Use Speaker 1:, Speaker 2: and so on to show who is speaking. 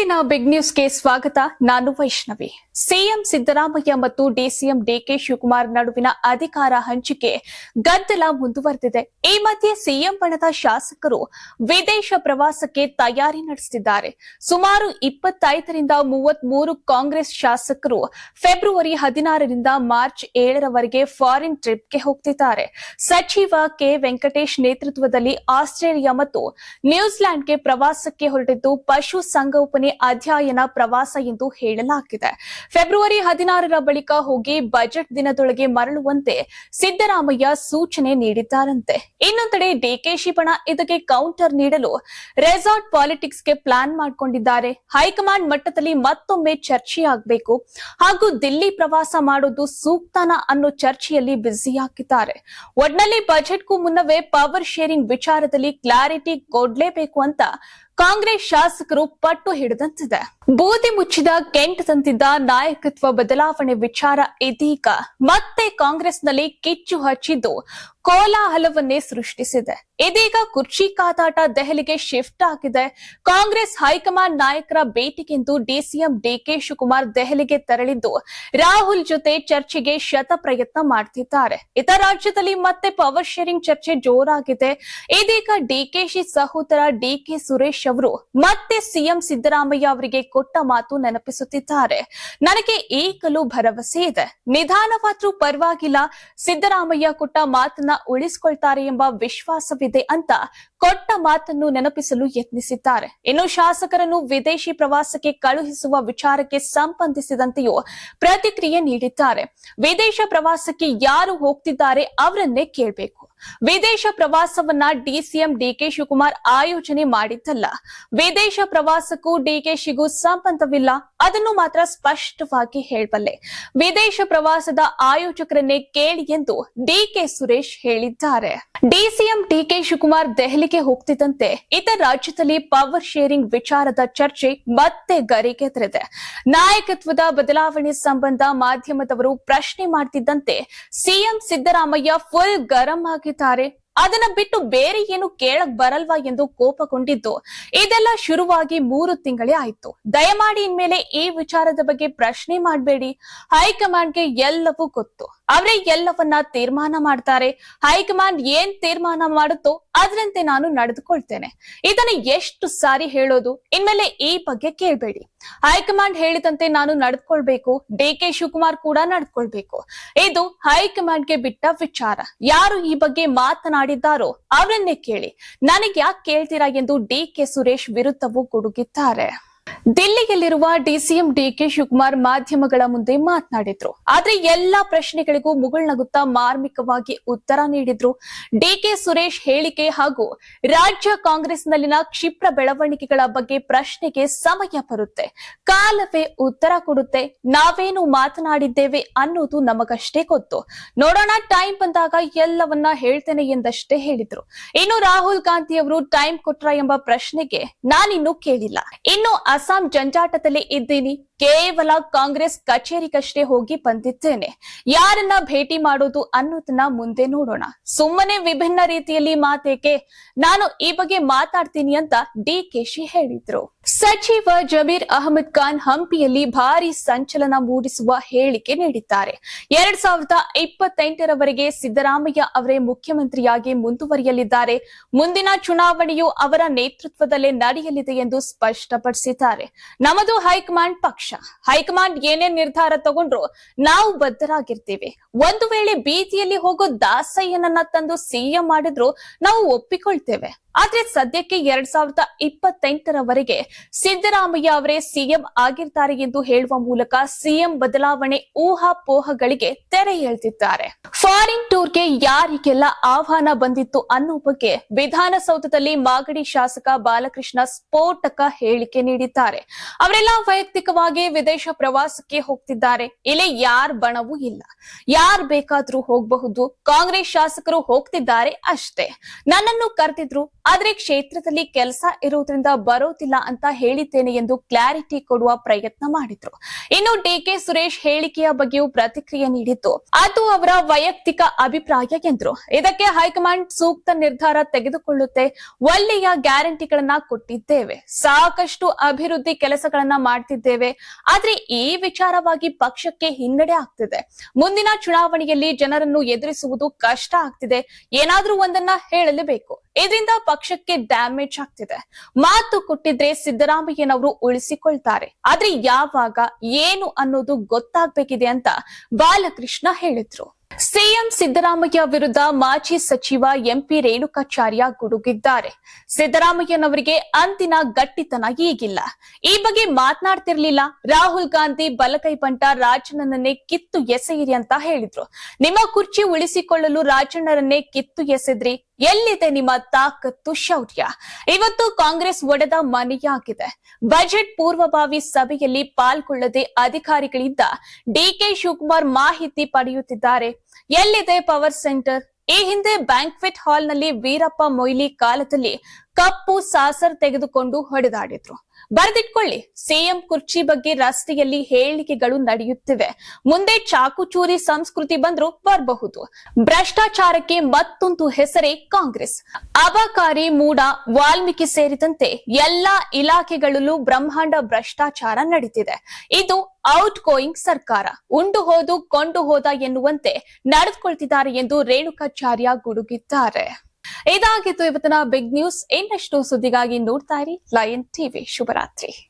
Speaker 1: ಇಂದಿನ ಬಿಗ್ ನ್ಯೂಸ್ಗೆ ಸ್ವಾಗತ. ನಾನು ವೈಷ್ಣವಿ. ಸಿಎಂ ಸಿದ್ದರಾಮಯ್ಯ ಮತ್ತು ಡಿಸಿಎಂ ಡಿಕೆ ಶಿವಕುಮಾರ್ ನಡುವಿನ ಅಧಿಕಾರ ಹಂಚಿಕೆ ಗದ್ದಲ ಮುಂದುವರೆದಿದೆ. ಈ ಮಧ್ಯೆ ಸಿಎಂ ಬಣದ ಶಾಸಕರು ವಿದೇಶ ಪ್ರವಾಸಕ್ಕೆ ತಯಾರಿ ನಡೆಸುತ್ತಿದ್ದಾರೆ. ಸುಮಾರು ಇಪ್ಪತ್ತೈದರಿಂದ ಮೂವತ್ಮೂರು ಕಾಂಗ್ರೆಸ್ ಶಾಸಕರು ಫೆಬ್ರವರಿ ಹದಿನಾರರಿಂದ ಮಾರ್ಚ್ ಏಳರವರೆಗೆ ಫಾರಿನ್ ಟ್ರಿಪ್ಗೆ ಹೋಗ್ತಿದ್ದಾರೆ. ಸಚಿವ ಕೆ ವೆಂಕಟೇಶ್ ನೇತೃತ್ವದಲ್ಲಿ ಆಸ್ಟ್ರೇಲಿಯಾ ಮತ್ತು ನ್ಯೂಜಿಲೆಂಡ್ಗೆ ಪ್ರವಾಸಕ್ಕೆ ಹೊರಟಿದ್ದು ಪಶು ಸಂಗೋಪನೆ ಅಧ್ಯಯನ ಪ್ರವಾಸ ಎಂದು ಹೇಳಲಾಗಿದೆ. ಫೆಬ್ರವರಿ ಹದಿನಾರರ ಬಳಿಕ ಹೋಗಿ ಬಜೆಟ್ ದಿನದೊಳಗೆ ಮರಳುವಂತೆ ಸಿದ್ದರಾಮಯ್ಯ ಸೂಚನೆ ನೀಡಿದ್ದಾರಂತೆ. ಇನ್ನೊಂದೆಡೆ ಡಿಕೆಶಿ ಪಣ ಇದಕ್ಕೆ ಕೌಂಟರ್ ನೀಡಲು ರೆಸಾರ್ಟ್ ಪಾಲಿಟಿಕ್ಸ್ಗೆ ಪ್ಲಾನ್ ಮಾಡಿಕೊಂಡಿದ್ದಾರೆ. ಹೈಕಮಾಂಡ್ ಮಟ್ಟದಲ್ಲಿ ಮತ್ತೊಮ್ಮೆ ಚರ್ಚೆಯಾಗಬೇಕು. ಹಾಗೂ ದಿಲ್ಲಿ ಪ್ರವಾಸ ಮಾಡೋದು ಸೂಕ್ತನ ಅನ್ನೋ ಚರ್ಚೆಯಲ್ಲಿ ಬ್ಯುಸಿಯಾಗಿದ್ದಾರೆ ಒಟ್ನಲ್ಲಿ ಬಜೆಟ್ಗೂ ಮುನ್ನವೇ ಪವರ್ ಶೇರಿಂಗ್ ವಿಚಾರದಲ್ಲಿ ಕ್ಲಾರಿಟಿ ಕೊಡ್ಲೇಬೇಕು ಅಂತ ಕಾಂಗ್ರೆಸ್ ಶಾಸಕರು ಪಟ್ಟು ಹಿಡಿದಂತಿದೆ. ಬೂದಿ ಮುಚ್ಚಿದ ಕೆಂಟ್ ತಂತಿದ್ದ ನಾಯಕತ್ವ ಬದಲಾವಣೆ ವಿಚಾರ ಇದೀಗ ಮತ್ತೆ ಕಾಂಗ್ರೆಸ್ನಲ್ಲಿ ಕಿಚ್ಚು ಹಚ್ಚಿದ್ದು ಕೋಲಾಹಲವನ್ನೇ ಸೃಷ್ಟಿಸಿದೆ. ಇದೀಗ ಕುರ್ಚಿ ಕಾದಾಟ ದೆಹಲಿಗೆ ಶಿಫ್ಟ್ ಆಗಿದೆ. ಕಾಂಗ್ರೆಸ್ ಹೈಕಮಾಂಡ್ ನಾಯಕರ ಭೇಟಿಗೆಂದು ಡಿಸಿಎಂ ಡಿಕೆ ಶಿವಕುಮಾರ್ ದೆಹಲಿಗೆ ತೆರಳಿದ್ದು, ರಾಹುಲ್ ಜೊತೆ ಚರ್ಚೆಗೆ ಶತ ಪ್ರಯತ್ನ ಮಾಡ್ತಿದ್ದಾರೆ. ಇತರ ರಾಜ್ಯದಲ್ಲಿ ಮತ್ತೆ ಪವರ್ ಶೇರಿಂಗ್ ಚರ್ಚೆ ಜೋರಾಗಿದೆ. ಇದೀಗ ಡಿಕೆಶಿ ಸಹೋದರ ಡಿಕೆ ಸುರೇಶ್ ಅವರು ಮತ್ತೆ ಸಿಎಂ ಸಿದ್ದರಾಮಯ್ಯ ಅವರಿಗೆ ಕೊಟ್ಟ ಮಾತು ನೆನಪಿಸುತ್ತಿದ್ದಾರೆ. ನನಗೆ ಏಕಲು ಭರವಸೆ ಇದೆ. ನಿಧಾನವಾದ್ರೂ ಪರವಾಗಿಲ್ಲ. ಸಿದ್ದರಾಮಯ್ಯ ಕೊಟ್ಟ ಮಾತನ್ನ ಉಳಿಸಿಕೊಳ್ತಾರೆ ಎಂಬ ವಿಶ್ವಾಸವಿದೆ ಅಂತ ಕೊಟ್ಟ ಮಾತನ್ನು ನೆನಪಿಸಲು ಯತ್ನಿಸಿದ್ದಾರೆ. ಇನ್ನು ಶಾಸಕರನ್ನು ವಿದೇಶಿ ಪ್ರವಾಸಕ್ಕೆ ಕಳುಹಿಸುವ ವಿಚಾರಕ್ಕೆ ಸಂಬಂಧಿಸಿದಂತೆಯೂ ಪ್ರತಿಕ್ರಿಯೆ ನೀಡಿದ್ದಾರೆ. ವಿದೇಶ ಪ್ರವಾಸಕ್ಕೆ ಯಾರು ಹೋಗ್ತಿದ್ದಾರೆ ಅವರನ್ನೇ ಕೇಳಬೇಕು. ವಿದೇಶ ಪ್ರವಾಸವನ್ನ ಡಿಸಿಎಂ ಡಿಕೆ ಶಿವಕುಮಾರ್ ಆಯೋಜನೆ ಮಾಡಿದ್ದಲ್ಲ. ವಿದೇಶ ಪ್ರವಾಸಕ್ಕೂ ಡಿಕೆಶಿಗೂ ಸಂಬಂಧವಿಲ್ಲ. ಅದನ್ನು ಮಾತ್ರ ಸ್ಪಷ್ಟವಾಗಿ ಹೇಳಬಲ್ಲೆ. ವಿದೇಶ ಪ್ರವಾಸದ ಆಯೋಜಕರನ್ನೇ ಕೇಳಿ ಎಂದು ಡಿಕೆ ಸುರೇಶ್ ಹೇಳಿದ್ದಾರೆ. ಡಿಸಿಎಂ ಡಿಕೆ ಶಿವಕುಮಾರ್ ದೆಹಲಿಗೆ ಹೋಗ್ತಿದ್ದಂತೆ ಇತರ ರಾಜ್ಯದಲ್ಲಿ ಪವರ್ ಶೇರಿಂಗ್ ವಿಚಾರದ ಚರ್ಚೆ ಮತ್ತೆ ಗರಿಗೆದರಿದೆ. ನಾಯಕತ್ವದ ಬದಲಾವಣೆ ಸಂಬಂಧ ಮಾಧ್ಯಮದವರು ಪ್ರಶ್ನೆ ಮಾಡ್ತಿದ್ದಂತೆ ಸಿಎಂ ಸಿದ್ದರಾಮಯ್ಯ ಫುಲ್ ಗರಂ ಆಗಿದ್ದಾರೆ ಅದನ್ನ ಬಿಟ್ಟು ಬೇರೆ ಏನು ಕೇಳಕ್ ಬರಲ್ವಾ ಎಂದು ಕೋಪಗೊಂಡಿದ್ದು. ಇದೆಲ್ಲ ಶುರುವಾಗಿ ಮೂರು ತಿಂಗಳೇ ಆಯ್ತು. ದಯಮಾಡಿ ಇನ್ಮೇಲೆ ಈ ವಿಚಾರದ ಬಗ್ಗೆ ಪ್ರಶ್ನೆ ಮಾಡಬೇಡಿ. ಹೈಕಮಾಂಡ್ಗೆ ಎಲ್ಲವೂ ಗೊತ್ತು. ಅವರೇ ಎಲ್ಲವನ್ನ ತೀರ್ಮಾನ ಮಾಡ್ತಾರೆ. ಹೈಕಮಾಂಡ್ ಏನ್ ತೀರ್ಮಾನ ಮಾಡುತ್ತೋ ಅದರಂತೆ ನಾನು ನಡೆದುಕೊಳ್ತೇನೆ. ಇದನ್ನ ಎಷ್ಟು ಸಾರಿ ಹೇಳೋದು? ಇನ್ಮೇಲೆ ಈ ಬಗ್ಗೆ ಕೇಳಬೇಡಿ. ಹೈಕಮಾಂಡ್ ಹೇಳಿದಂತೆ ನಾನು ನಡೆದುಕೊಳ್ಬೇಕು. ಡಿ ಕೆ ಶಿವಕುಮಾರ್ ಕೂಡ ನಡೆದುಕೊಳ್ಬೇಕು. ಇದು ಹೈಕಮಾಂಡ್ಗೆ ಬಿಟ್ಟ ವಿಚಾರ. ಯಾರು ಈ ಬಗ್ಗೆ ಮಾತನಾಡಿದ್ದಾರೋ ಅವರನ್ನೇ ಕೇಳಿ. ನನಗೆ ಯಾಕೆ ಕೇಳ್ತೀರಾ ಎಂದು ಡಿ ಕೆ ಸುರೇಶ್ ವಿರುದ್ಧವೂ ಗುಡುಗಿದ್ದಾರೆ. ದಿಲ್ಲಿಯಲ್ಲಿರುವ ಡಿಸಿಎಂ ಡಿಕೆ ಶಿವಕುಮಾರ್ ಮಾಧ್ಯಮಗಳ ಮುಂದೆ ಮಾತನಾಡಿದ್ರು. ಆದ್ರೆ ಎಲ್ಲಾ ಪ್ರಶ್ನೆಗಳಿಗೂ ಮುಗುಳ್ನಗುತ್ತಾ ಮಾರ್ಮಿಕವಾಗಿ ಉತ್ತರ ನೀಡಿದ್ರು. ಡಿಕೆ ಸುರೇಶ್ ಹೇಳಿಕೆ ಹಾಗೂ ರಾಜ್ಯ ಕಾಂಗ್ರೆಸ್ನಲ್ಲಿನ ಕ್ಷಿಪ್ರ ಬೆಳವಣಿಗೆಗಳ ಬಗ್ಗೆ ಪ್ರಶ್ನೆಗೆ ಸಮಯ ಬರುತ್ತೆ. ಕಾಲವೇ ಉತ್ತರ ಕೊಡುತ್ತೆ. ನಾವೇನು ಮಾತನಾಡಿದ್ದೇವೆ ಅನ್ನೋದು ನಮಗಷ್ಟೇ ಗೊತ್ತು. ನೋಡೋಣ ಟೈಮ್ ಬಂದಾಗ ಎಲ್ಲವನ್ನ ಹೇಳ್ತೇನೆ ಎಂದಷ್ಟೇ ಹೇಳಿದ್ರು. ಇನ್ನು ರಾಹುಲ್ ಗಾಂಧಿ ಅವರು ಟೈಮ್ ಕೊಟ್ರ ಎಂಬ ಪ್ರಶ್ನೆಗೆ ನಾನಿನ್ನು ಕೇಳಿಲ್ಲ. ಇನ್ನು ಅಸ್ಸಾಂ ಜಂಜಾಟದಲ್ಲಿ ಇದ್ದೀನಿ. ಕೇವಲ ಕಾಂಗ್ರೆಸ್ ಕಚೇರಿಗಷ್ಟೇ ಹೋಗಿ ಬಂದಿದ್ದೇನೆ. ಯಾರನ್ನ ಭೇಟಿ ಮಾಡೋದು ಅನ್ನೋದನ್ನ ಮುಂದೆ ನೋಡೋಣ. ಸುಮ್ಮನೆ ವಿಭಿನ್ನ ರೀತಿಯಲ್ಲಿ ಮಾತೇಕೆ? ನಾನು ಈ ಬಗ್ಗೆ ಮಾತಾಡ್ತೀನಿ ಅಂತ ಡಿ ಕೆಶಿ ಹೇಳಿದ್ರು. ಸಚಿವ ಜಮೀರ್ ಅಹಮದ್ ಖಾನ್ ಹಂಪಿಯಲ್ಲಿ ಭಾರಿ ಸಂಚಲನ ಮೂಡಿಸುವ ಹೇಳಿಕೆ ನೀಡಿದ್ದಾರೆ. ಎರಡ್ ಸಾವಿರದ ಇಪ್ಪತ್ತೆಂಟರವರೆಗೆ ಸಿದ್ದರಾಮಯ್ಯ ಅವರೇ ಮುಖ್ಯಮಂತ್ರಿಯಾಗಿ ಮುಂದುವರಿಯಲಿದ್ದಾರೆ. ಮುಂದಿನ ಚುನಾವಣೆಯು ಅವರ ನೇತೃತ್ವದಲ್ಲೇ ನಡೆಯಲಿದೆ ಎಂದು ಸ್ಪಷ್ಟಪಡಿಸಿದ್ದಾರೆ. ನಮ್ಮದು ಹೈಕಮಾಂಡ್ ಪಕ್ಷ. ಹೈಕಮಾಂಡ್ ಏನೇ ನಿರ್ಧಾರ ತಗೊಂಡ್ರು ನಾವು ಬದ್ಧರಾಗಿರ್ತೀವಿ. ಒಂದು ವೇಳೆ ಬೀದಿಯಲ್ಲಿ ಹೋಗೋ ದಾಸಯ್ಯನನ್ನ ತಂದು ಸಿಎಂ ಮಾಡಿದ್ರು ನಾವು ಒಪ್ಪಿಕೊಳ್ತೇವೆ. ಆದ್ರೆ ಸದ್ಯಕ್ಕೆ ಎರಡ್ ಸಾವಿರದ ಇಪ್ಪತ್ತೆಂಟರವರೆಗೆ ಸಿದ್ದರಾಮಯ್ಯ ಅವರೇ ಸಿಎಂ ಆಗಿರ್ತಾರೆ ಎಂದು ಹೇಳುವ ಮೂಲಕ ಸಿಎಂ ಬದಲಾವಣೆ ಊಹಾಪೋಹಗಳಿಗೆ ತೆರೆ ಎಳೆದಿದ್ದಾರೆ. ಫಾರಿನ್ ಟೂರ್ಗೆ ಯಾರಿಗೆಲ್ಲ ಆಹ್ವಾನ ಬಂದಿತ್ತು ಅನ್ನೋ ಬಗ್ಗೆ ವಿಧಾನಸೌಧದಲ್ಲಿ ಮಾಗಡಿ ಶಾಸಕ ಬಾಲಕೃಷ್ಣ ಸ್ಫೋಟಕ ಹೇಳಿಕೆ ನೀಡಿದ್ದಾರೆ. ಅವರೆಲ್ಲ ವೈಯಕ್ತಿಕವಾಗಿ ವಿದೇಶ ಪ್ರವಾಸಕ್ಕೆ ಹೋಗ್ತಿದ್ದಾರೆ. ಇಲ್ಲಿ ಯಾರ್ ಬಣವೂ ಇಲ್ಲ. ಯಾರ್ ಬೇಕಾದ್ರೂ ಹೋಗಬಹುದು. ಕಾಂಗ್ರೆಸ್ ಶಾಸಕರು ಹೋಗ್ತಿದ್ದಾರೆ ಅಷ್ಟೇ. ನನ್ನನ್ನು ಕರೆದಿದ್ರು ಆದ್ರೆ ಕ್ಷೇತ್ರದಲ್ಲಿ ಕೆಲಸ ಇರುವುದರಿಂದ ಬರೋದಿಲ್ಲ ಅಂತ ಹೇಳಿದ್ದೇನೆ ಎಂದು ಕ್ಲಾರಿಟಿ ಕೊಡುವ ಪ್ರಯತ್ನ ಮಾಡಿದ್ರು. ಇನ್ನು ಡಿಕೆ ಸುರೇಶ್ ಹೇಳಿಕೆಯ ಬಗ್ಗೆಯೂ ಪ್ರತಿಕ್ರಿಯೆ ನೀಡಿದ್ದು, ಅದು ಅವರ ವೈಯಕ್ತಿಕ ಅಭಿಪ್ರಾಯ ಎಂದ್ರು. ಇದಕ್ಕೆ ಹೈಕಮಾಂಡ್ ಸೂಕ್ತ ನಿರ್ಧಾರ ತೆಗೆದುಕೊಳ್ಳುತ್ತೆ, ಒಳ್ಳೆಯ ಗ್ಯಾರಂಟಿಗಳನ್ನ ಕೊಟ್ಟಿದ್ದೇವೆ. ಸಾಕಷ್ಟು ಅಭಿವೃದ್ಧಿ ಕೆಲಸಗಳನ್ನ ಮಾಡ್ತಿದ್ದೇವೆ, ಆದ್ರೆ ಈ ವಿಚಾರವಾಗಿ ಪಕ್ಷಕ್ಕೆ ಹಿನ್ನಡೆ ಆಗ್ತಿದೆ. ಮುಂದಿನ ಚುನಾವಣೆಯಲ್ಲಿ ಜನರನ್ನು ಎದುರಿಸುವುದು ಕಷ್ಟ ಆಗ್ತಿದೆ, ಏನಾದ್ರೂ ಒಂದನ್ನ ಹೇಳಲೇಬೇಕು. ಇದರಿಂದ ಪಕ್ಷಕ್ಕೆ ಡ್ಯಾಮೇಜ್ ಆಗ್ತಿದೆ. ಮಾತು ಕೊಟ್ಟಿದ್ರೆ ಸಿದ್ದರಾಮಯ್ಯನವರು ಉಳಿಸಿಕೊಳ್ತಾರೆ. ಆದ್ರೆ ಯಾವಾಗ, ಏನು ಅನ್ನೋದು ಗೊತ್ತಾಗ್ಬೇಕಿದೆ ಅಂತ ಬಾಲಕೃಷ್ಣ ಹೇಳಿದ್ರು. ಸಿಎಂ ಸಿದ್ದರಾಮಯ್ಯ ವಿರುದ್ಧ ಮಾಜಿ ಸಚಿವ ಎಂಪಿ ರೇಣುಕಾಚಾರ್ಯ ಗುಡುಗಿದ್ದಾರೆ. ಸಿದ್ದರಾಮಯ್ಯನವರಿಗೆ ಅಂತಿನ ಗಟ್ಟಿತನ ಈಗಿಲ್ಲ. ಈ ಬಗ್ಗೆ ಮಾತನಾಡ್ತಿರ್ಲಿಲ್ಲ. ರಾಹುಲ್ ಗಾಂಧಿ ಬಲಕೈ ಬಂಟ ರಾಜಣ್ಣನನ್ನೇ ಕಿತ್ತು ಎಸೆಯಿರಿ ಅಂತ ಹೇಳಿದ್ರು. ನಿಮ್ಮ ಕುರ್ಚಿ ಉಳಿಸಿಕೊಳ್ಳಲು ರಾಜಣ್ಣರನ್ನೇ ಕಿತ್ತು ಎಸೆದ್ರಿ? ಎಲ್ಲಿದೆ ನಿಮ್ಮ ತಾಕತ್ತು ಶೌರ್ಯ? ಇವತ್ತು ಕಾಂಗ್ರೆಸ್ ಒಡೆದ ಮನೆಯಾಗಿದೆ. ಬಜೆಟ್ ಪೂರ್ವಭಾವಿ ಸಭೆಯಲ್ಲಿ ಪಾಲ್ಗೊಳ್ಳದೆ ಅಧಿಕಾರಿಗಳಿಂದ ಡಿಕೆ ಶಿವಕುಮಾರ್ ಮಾಹಿತಿ ಪಡೆಯುತ್ತಿದ್ದಾರೆ. ಎಲ್ಲಿದೆ ಪವರ್ ಸೆಂಟರ್? ಈ ಹಿಂದೆ ಬ್ಯಾಂಕ್ವೆಟ್ ಹಾಲ್ನಲ್ಲಿ ವೀರಪ್ಪ ಮೊಯ್ಲಿ ಕಾಲದಲ್ಲಿ ಕಪ್ಪು ಸಾಸರ್ ತೆಗೆದುಕೊಂಡು ಹೊಡೆದಾಡಿದ್ರು. ಬರೆದಿಟ್ಕೊಳ್ಳಿ ಸಿಎಂ ಕುರ್ಚಿ ಬಗ್ಗೆ ರಸ್ತೆಯಲ್ಲಿ ಹೇಳಿಕೆಗಳು ನಡೆಯುತ್ತಿವೆ. ಮುಂದೆ ಚಾಕುಚೂರಿ ಸಂಸ್ಕೃತಿ ಬಂದ್ರೂ ಬರಬಹುದು. ಭ್ರಷ್ಟಾಚಾರಕ್ಕೆ ಮತ್ತೊಂದು ಹೆಸರೇ ಕಾಂಗ್ರೆಸ್. ಅಬಕಾರಿ ಮೂಡ, ವಾಲ್ಮೀಕಿ ಸೇರಿದಂತೆ ಎಲ್ಲಾ ಇಲಾಖೆಗಳಲ್ಲೂ ಬ್ರಹ್ಮಾಂಡ ಭ್ರಷ್ಟಾಚಾರ ನಡೀತಿದೆ. ಇದು ಔಟ್ ಗೋಯಿಂಗ್ ಸರ್ಕಾರ. ಉಂಡು ಹೋದು ಕೊಂಡು ಹೋದ ಎನ್ನುವಂತೆ ನಡೆದುಕೊಳ್ತಿದ್ದಾರೆ ಎಂದು ರೇಣುಕಾಚಾರ್ಯ ಗುಡುಗಿದ್ದಾರೆ. ಇದಾಗಿತ್ತು ಇವತ್ತಿನ ಬಿಗ್ ನ್ಯೂಸ್ ಇನ್ನಷ್ಟು ಸುದ್ದಿಗಾಗಿ ನೋಡ್ತಾ ಇರಿ. ಲಯನ್ ಟಿವಿ ಶುಭರಾತ್ರಿ.